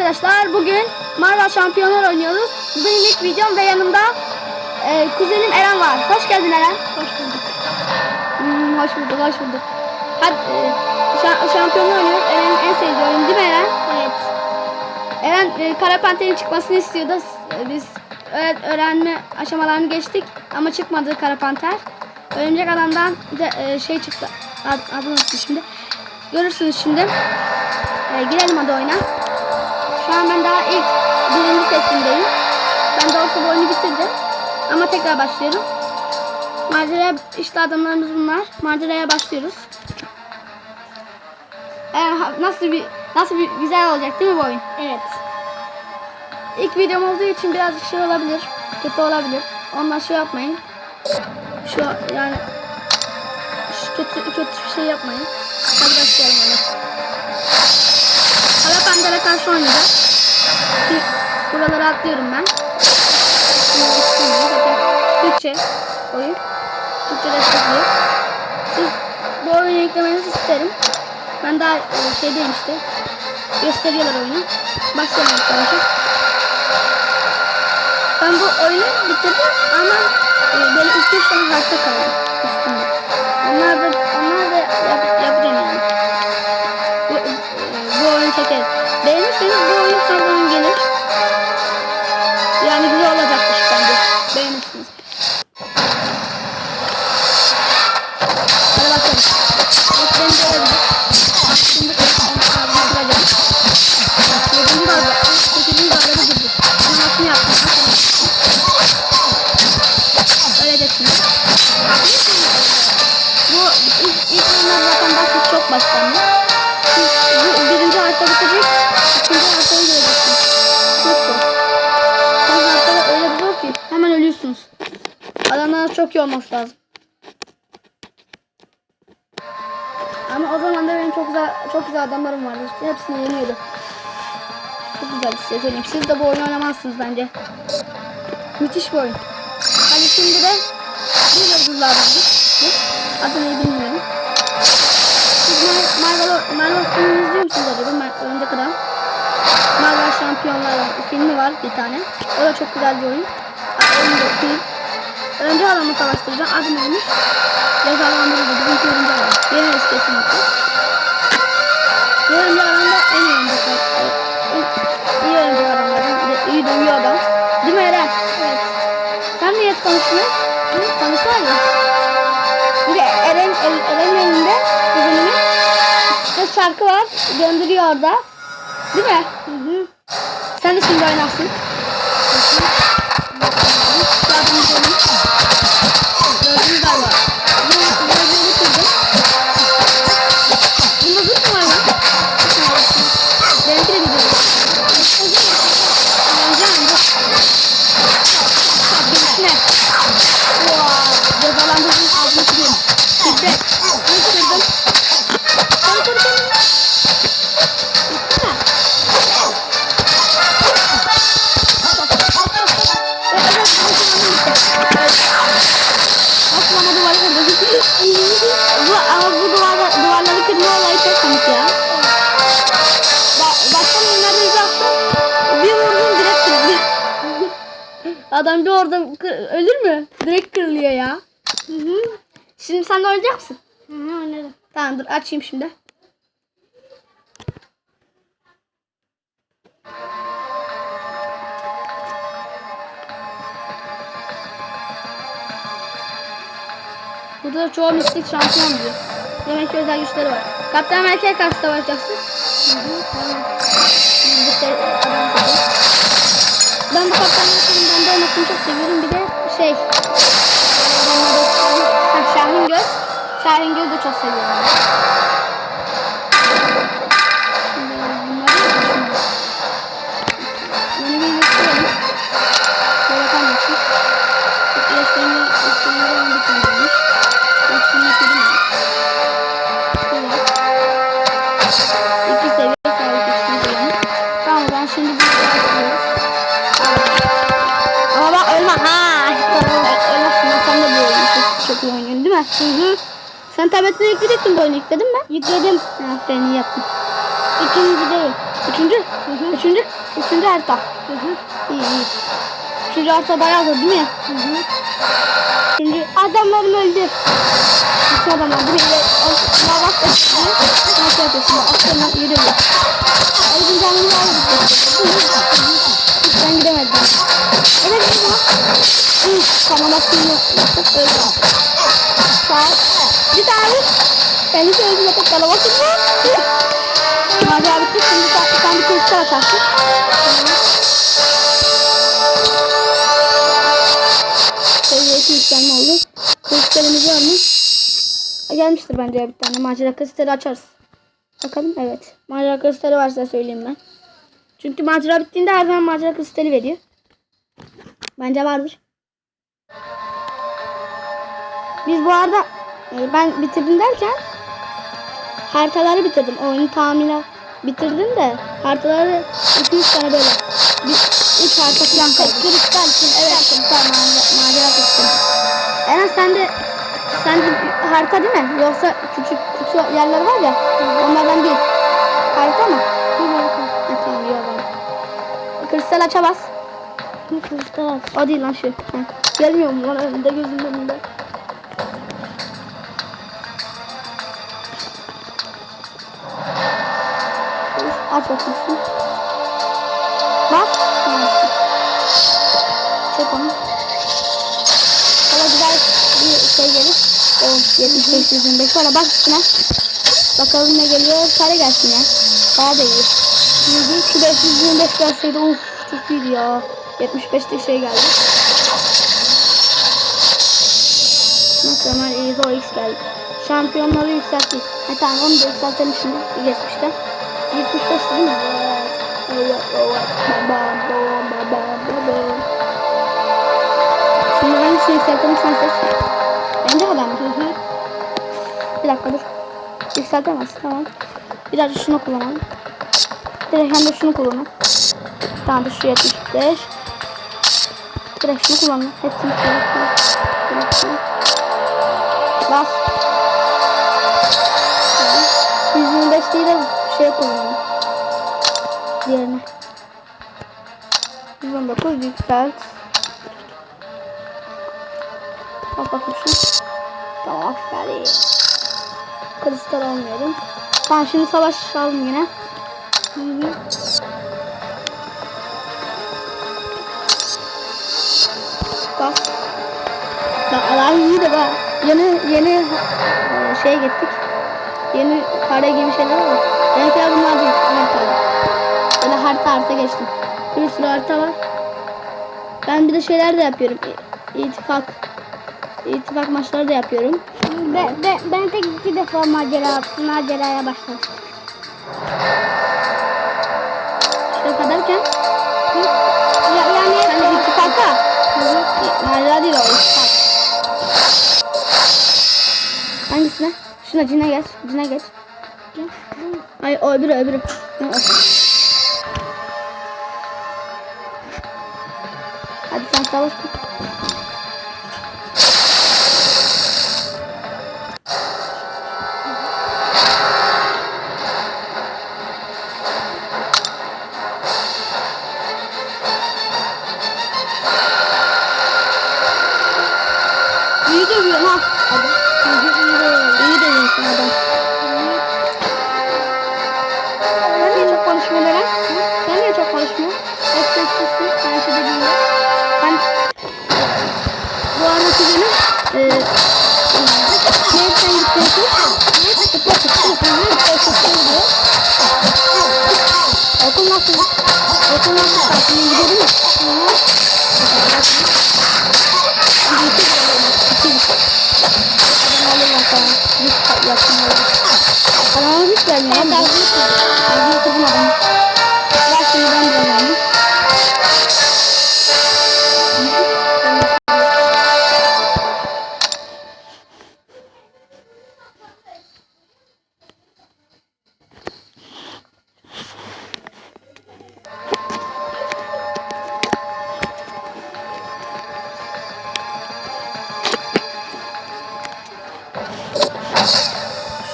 arkadaşlar. Bugün Marvel Şampiyonlar oynuyoruz. Bu benim ilk videom ve yanımda e, kuzenim Eren var. Hoş geldin Eren. Hoş bulduk. Hmm, hoş bulduk, hoş bulduk. Hadi e, şa- şampiyonlar oynuyoruz. Eren'in en sevdiği oyun değil mi Eren? Evet. Eren e, Kara Panter'in çıkmasını istiyordu. E, Biz öğ- öğrenme aşamalarını geçtik ama çıkmadı Kara Panter. Örümcek Adam'dan de e, şey çıktı. Ad, adını unuttum şimdi. Görürsünüz şimdi. E, girelim hadi oyuna. Şu an ben daha ilk birinci testimdeyim. Ben doğrusu bu oyunu bitirdim. Ama tekrar başlıyorum. Maceraya, işte adamlarımız bunlar. Maceraya başlıyoruz. E, ha- nasıl bir nasıl bir güzel olacak değil mi bu oyun? Evet. İlk videom olduğu için birazcık şey olabilir. Kötü olabilir. Ondan şey yapmayın. Şu yani şu kötü kötü bir şey yapmayın. Hadi başlayalım öyle. Panter'e karşı oynayacağız. Ki buraları atlıyorum ben. Şimdi Türkçe oyun. Türkçe destekliyor. Siz bu oyunu yüklemenizi isterim. Ben daha e, şeydeyim işte. Gösteriyorlar oyunu. Başlayalım arkadaşlar. Ben bu oyunu bitirdim ama e, iki üç tane harita kaldı Bu ilk, ilk oyunlar zaten basit çok başlandı. Siz bu birinci harita bitecek. ikinci haritayı göreceksiniz. Çok zor. Son haritada öyle bir zor ki hemen ölüyorsunuz. Adamlar çok iyi olması lazım. Ama o zaman da benim çok güzel çok güzel adamlarım vardı. Hepsini yeniyordu. Çok güzel söyleyeyim. Siz de bu oyunu oynamazsınız bence. Müthiş bir oyun. Hadi şimdi de bir yıldızlardan bu. Adını bilmiyorum. Siz Mar- Marvel, Marvel filmini izliyor musunuz acaba? Mar- Örümcek Adam. Marvel Şampiyonlar filmi var bir tane. O da çok güzel bir oyun. Oyun film. Örümcek Adam'ı savaştıracağım. Adı neymiş? Cezalandırıldı. Bizimki Örümcek Adam. Yeneriz kesinlikle. Bu Örümcek Adam da en iyi Örümcek Adam. İyi Örümcek Adamlardan. İyi dövüyor adam. Değil mi Eren? Evet. Sen niye konuşmuyorsun? Şarkı var. Gönderiyor orada. Değil mi? Hı hı. Sen de şimdi oynarsın. Yardımcı olun. Gördünüz galiba. Bu, ama bu duvarda, duvarları kırma olayı çok komik ya. Ba başka oyunlarda izlersen bir vurdum direkt kırılıyor. Adam bir orada ölür mü? Direkt kırılıyor ya. Hı hı. Şimdi sen de oynayacak mısın? Hı hı oynarım. Tamam dur açayım şimdi. Burada da çoğu mistik şampiyon diyor. Demek ki özel güçleri var. Kaptan Amerika'ya karşı savaşacaksın. Şey. Ben bu Kaptan Amerika'nın bende olmasını çok seviyorum. Bir de şey. Şahin Göz. Şahin Göz de çok seviyorum. Sen tabletine yükledin mi bu oyunu yükledin mi? Yükledim. Aferin iyi yaptın. İkinci değil. Üçüncü. Üçüncü. Üçüncü harita. İyi iyi. Üçüncü harita bayağı zor değil mi? Üçüncü adamlarım öldü. Bütün adamlar bak da şimdi. Nasıl yapıyorsun? Aklından yürüyor. Canımı aldık. Hiç ben gidemedim. Evet. Üf, tamam aslında yaptık öyle. Sağ ol. Bir tane. Kendisi öldü zaten kalabalık. Macera bitti. Şimdi sen, sen bir kristal atarsın. Seviye 2 yükselme oldu. Kristalimiz var mı? Gelmiştir bence bir tane. Macera kristali açarız. Bakalım evet. Macera kristali varsa söyleyeyim ben. Çünkü macera bittiğinde her zaman macera kristali veriyor. Bence vardır. Biz bu arada e, ben bitirdim derken haritaları bitirdim. Oyunu tahminen bitirdim de haritaları 2-3 tane böyle. Bir, üç harita falan kaldı. Kristal, evet kristal macera, kristal. Eren sen de sen de harita değil mi? Yoksa küçük kutu yerler var ya onlardan bir harita mı? Ha, tamam iyi o zaman. Kristal aça bas. Kristal O değil lan şu. Ha. Gelmiyor mu lan önünde gözümün önünde. Aç bakayım. Bak. Çek onu. Sana güzel bir şey gelir. O 75 125 sonra bak üstüne. Bakalım ne geliyor. Kare gelsin ya. Daha da iyi. Yedi. Şu 525 gelseydi of çok iyiydi ya. 75'te şey geldi. İyi zor X geldi. Şampiyonları yükselttik. Ha tamam onu da yükseltelim şimdi. Geçmişte. 75 değil mi? Şimdi hangisini yükseltelim sen seç. Bence kadar mı? Bir dakika dur. Yükseltemez tamam. Biraz şunu kullanalım. Direkt hem de şunu kullanalım. Tamam da şu 75. Direkt şunu kullanalım. Hepsini kullanalım. Bas. 125 değil de şey kullanalım. Diğerine. 119 yükselt. Şunu. Tamam aferin. Kristal almıyorum. Tamam şimdi savaş aldım yine. Hı hı. Bas. Alarm iyi de bak. Yeni yeni şeye gittik. Yeni kare gibi şeyler var. Benimkiler bunlar değil. Böyle harita harita geçtim. Bir sürü harita var. Ben bir de şeyler de yapıyorum. İttifak. İttifak maçları da yapıyorum. Ben, ben, ben tek iki defa macera, maceraya başladım. İşte kadarken Ya, yani de ittifaka. Macera değil o ittifak. Hangisine? Şuna cine geç. Cine geç. Ay o öbürü. Hadi sen savaş. Gidiyor değil mi? Adam alırlar falan. Hiç yapmıyorlar. Bana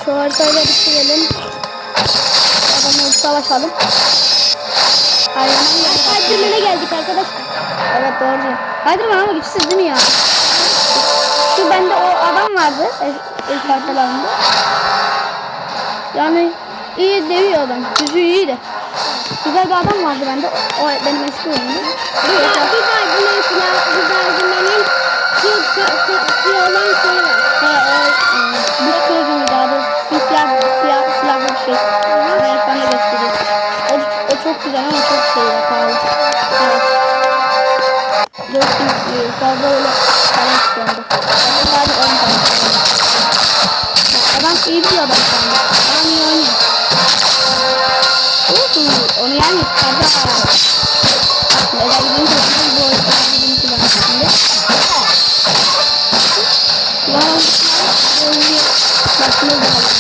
Şu haritayla bitirelim. adamla savaşalım. Hayvanın. Spiderman'e geldik arkadaşlar. Evet doğru. Spiderman ama güçsüz değil mi ya? Şu bende o adam vardı el- ilk haritalarında. Yani iyi dövüyor adam. Gücü iyiydi. Güzel bir adam vardı bende. O, o benim eski oyunumda. Bir daha bir silah, bir olan fazla öyle para istiyordu. Ben sadece on tane istiyorum. Ya, Adam iyi bir adam şu anda. Adam iyi oynuyor. Uhu, onu yani karda Neden gidince bu oyunda gidince ben şimdi. Kulağım oynuyor. Başına bağlı.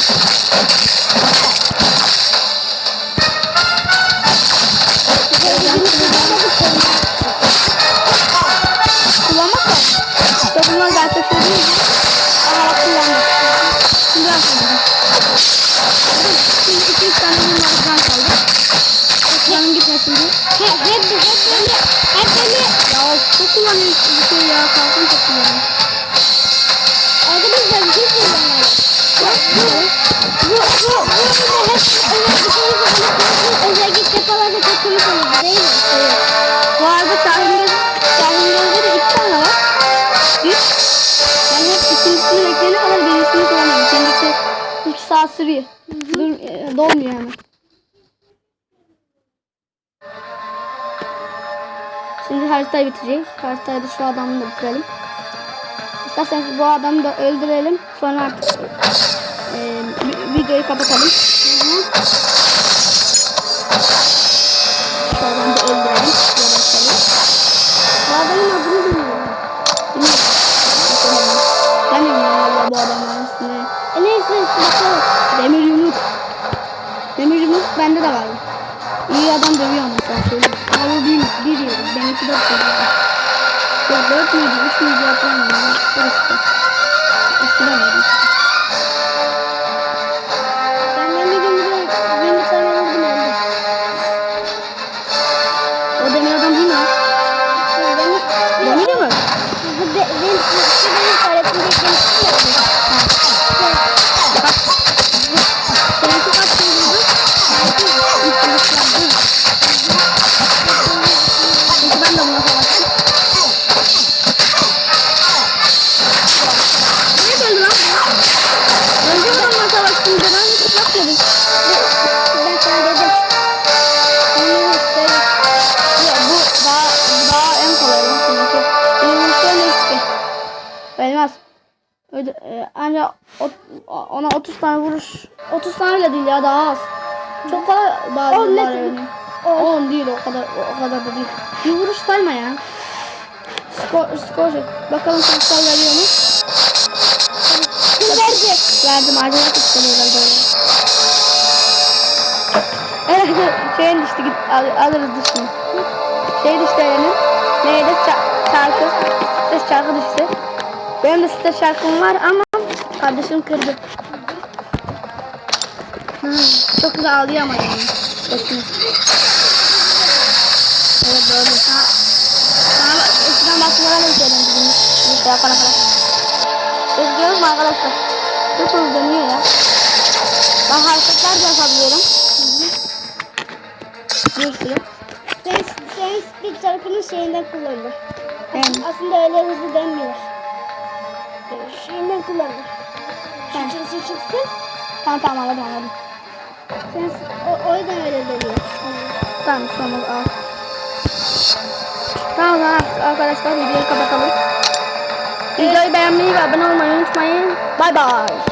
Bunlar zaten şey değil mi? Aa kullanmak. Şimdi kullandım. Şimdi iki üç tane bunlar falan kaldı. Ekranım gitmesin diye. He, hep hep böyle hep böyle Ya çok kullanıyorsun bir şey ya. Kalkın çok kullanıyor. Dolmuyor hemen. Şimdi haritayı bitireceğiz. Haritayı da şu adamı da bitirelim. İsterseniz bu adamı da öldürelim. Sonra artık e, vi- videoyu kapatalım. Şu adamı da öldürelim. Bu adamın adını bilmiyorum. Bilmiyorum. Ben de bilmiyorum bu adamların ismini. E neyse bakalım. De var. İyi adam dövüyor ama sen söyle. Ama bir, bir yeri. Benimki dört yeri. Ya dört müydü, üç müydü hatırlamıyorum. İşte. Eskiden miydi? Benden bir gün bir gün bir tane vurdum öldü. O demir adam değil mi? Beni, Demir yumruk. bu de, benim, şu benim tuvaletimde kendisi yapıyor. Bak. Öde, e, ancak ot- ona 30 tane vuruş 30 tane bile değil ya daha az. Çok kolay bazı On mesela. yani. 10 değil o kadar o kadar da değil. Bir vuruş sayma ya. Skor, skor. Bakalım kaçlar veriyor mu? Kim verdi? Verdim acayip istemiyorlar böyle. Evet şeyin düştü git al, alırız dışını. Şey düştü Eren'in. Neydi? Ça- şarkı. Stres şarkı düştü. Benim de stres şarkım var ama kardeşim kırdı. Ha, çok güzel ağlıyor ama yani. Sesini. Evet doğru. Ha. Sana eskiden basmalara da izledim bizim. Bir şey yapana kadar. İzliyoruz mu arkadaşlar? Çok hızlı dönüyor ya. Ben hareketler de yapabiliyorum. Bir sürü. Sen, sen speed şarkının şeyinden kullanılır. Yani. Aslında öyle hızlı dönmüyor. Şeyinden kullanılır. Ben. Şu sesi çıksın. Tamam tamam anladım anladım. Sen o, o yüzden öyle dönüyor. Tamam an al. Tamam arkadaşlar videoyu kapatalım. Videoyu beğenmeyi ve abone olmayı unutmayın. Bay bay.